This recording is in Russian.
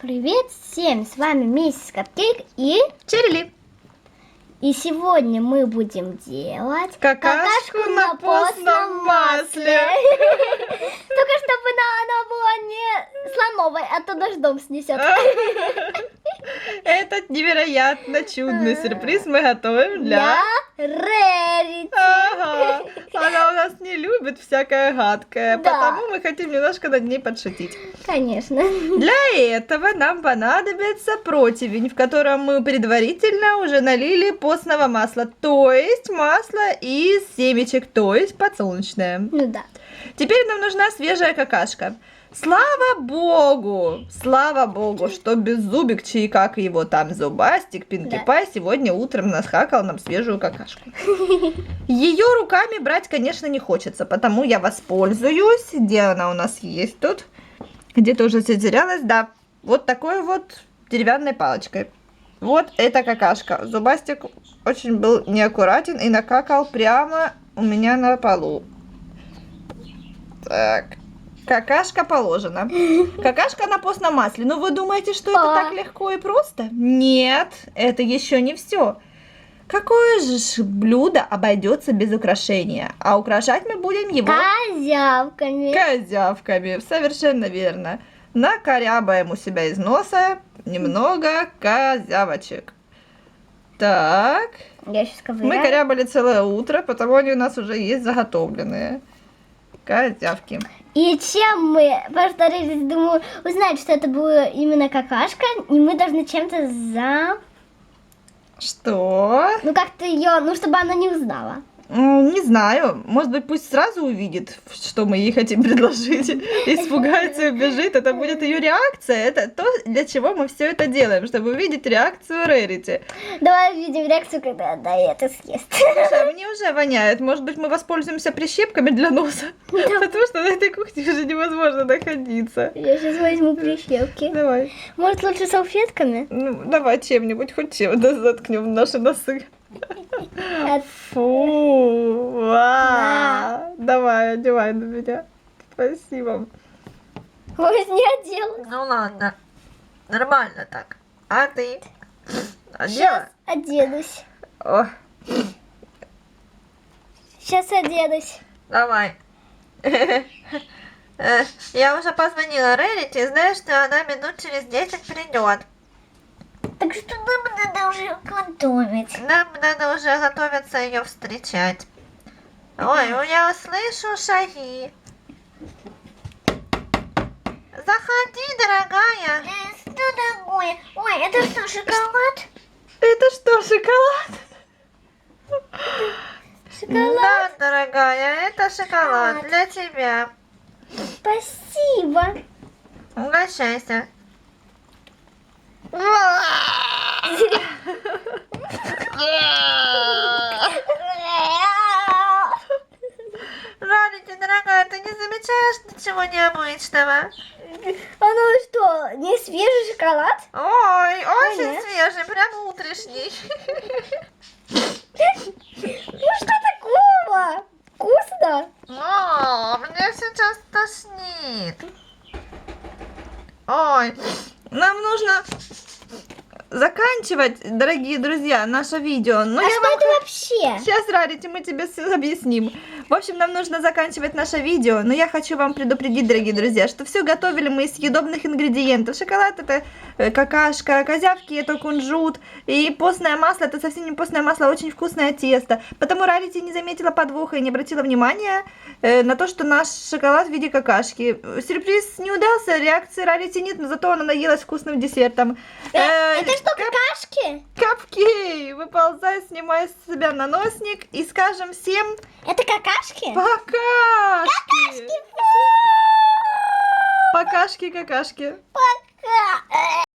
Привет всем, с вами миссис Капкейк и... Черли. И сегодня мы будем делать Какашку на постном масле. Только чтобы она, была не слоновой, а то дождем снесет. Этот невероятно чудный сюрприз мы готовим для... Рерити. Ага. Она у нас не любит всякое гадкое, Да. потому мы хотим немножко над ней подшутить. Конечно. Для этого нам понадобится противень, в котором мы предварительно уже налили постного масла, то есть масло из семечек, то есть подсолнечное. Ну да. Теперь нам нужна свежая какашка. Слава богу, слава богу, что беззубик, чей как его там зубастик, Пинки Да. Пай сегодня утром насхакал нам свежую какашку. Ее руками брать, конечно, не хочется, потому я воспользуюсь. Где она у нас есть тут? Где-то уже затерялась, да. Вот такой вот деревянной палочкой. Вот эта какашка. Зубастик очень был неаккуратен и накакал прямо у меня на полу. Так. Какашка положена. Какашка на постном масле. Ну вы думаете, что это так легко и просто? Нет, это еще не все. Какое же блюдо обойдется без украшения? А украшать мы будем его Козявками. козявками. Совершенно верно. Накорябаем у себя из носа немного козявочек. Так. Я сейчас Мы ковыряю. корябали целое утро, потому они у нас уже есть заготовленные. Козявки. И чем мы повторились, думаю, узнать, что это была именно какашка, и мы должны чем-то за... Что? Ну, как-то ее, ну, чтобы она не узнала. Не знаю. Может быть, пусть сразу увидит, что мы ей хотим предложить. Испугается и убежит. Это будет ее реакция. Это то, для чего мы все это делаем, чтобы увидеть реакцию Рерити. Давай увидим реакцию, когда она это съест. Слушай, а мне уже воняет. Может быть, мы воспользуемся прищепками для носа? Потому что на этой кухне уже невозможно находиться. Я сейчас возьму прищепки. Давай. Может, лучше салфетками? Ну, давай чем-нибудь, хоть чем да заткнем наши носы. А- Фу, ва. Давай, одевай на меня. Спасибо. Ой, не одела. Ну ладно, нормально так. А ты? Сейчас оденусь. О, Сейчас оденусь. давай. Э, Я уже позвонила Рерити, знаешь, что она минут через 10 придет. Так что нам надо уже готовить. Нам надо уже готовиться ее встречать. Ой, я слышу шаги. Заходи, дорогая. Что такое? Ой, это что, шоколад? Это что, шоколад? Шоколад? Да, дорогая, это шоколад Шоколад. для тебя. Спасибо. Угощайся. Рарити, дорогая, ты не замечаешь ничего необычного? Оно что, не свежий шоколад? Ой, очень Нет. свежий, прям утренний. Ну что такого? Вкусно? О, мне сейчас тошнит. Ой, нам нужно заканчивать, дорогие друзья, наше видео. Но а я что вам это вообще? Сейчас, Рарити, мы тебе все объясним. В общем, нам нужно заканчивать наше видео, но я хочу вам предупредить, дорогие друзья, что все готовили мы из съедобных ингредиентов. Шоколад это э, какашка, козявки это кунжут, и постное масло это совсем не постное масло, а очень вкусное тесто. Потому Рарити не заметила подвоха и не обратила внимания э, на то, что наш шоколад в виде какашки. Сюрприз не удался, реакции Рарити нет, но зато она наелась вкусным десертом. Э, это что, какашки? Капкей, выползай, снимай с себя наносник и скажем всем Это какашки? Пока. Какашки. Покашки, какашки. Пока.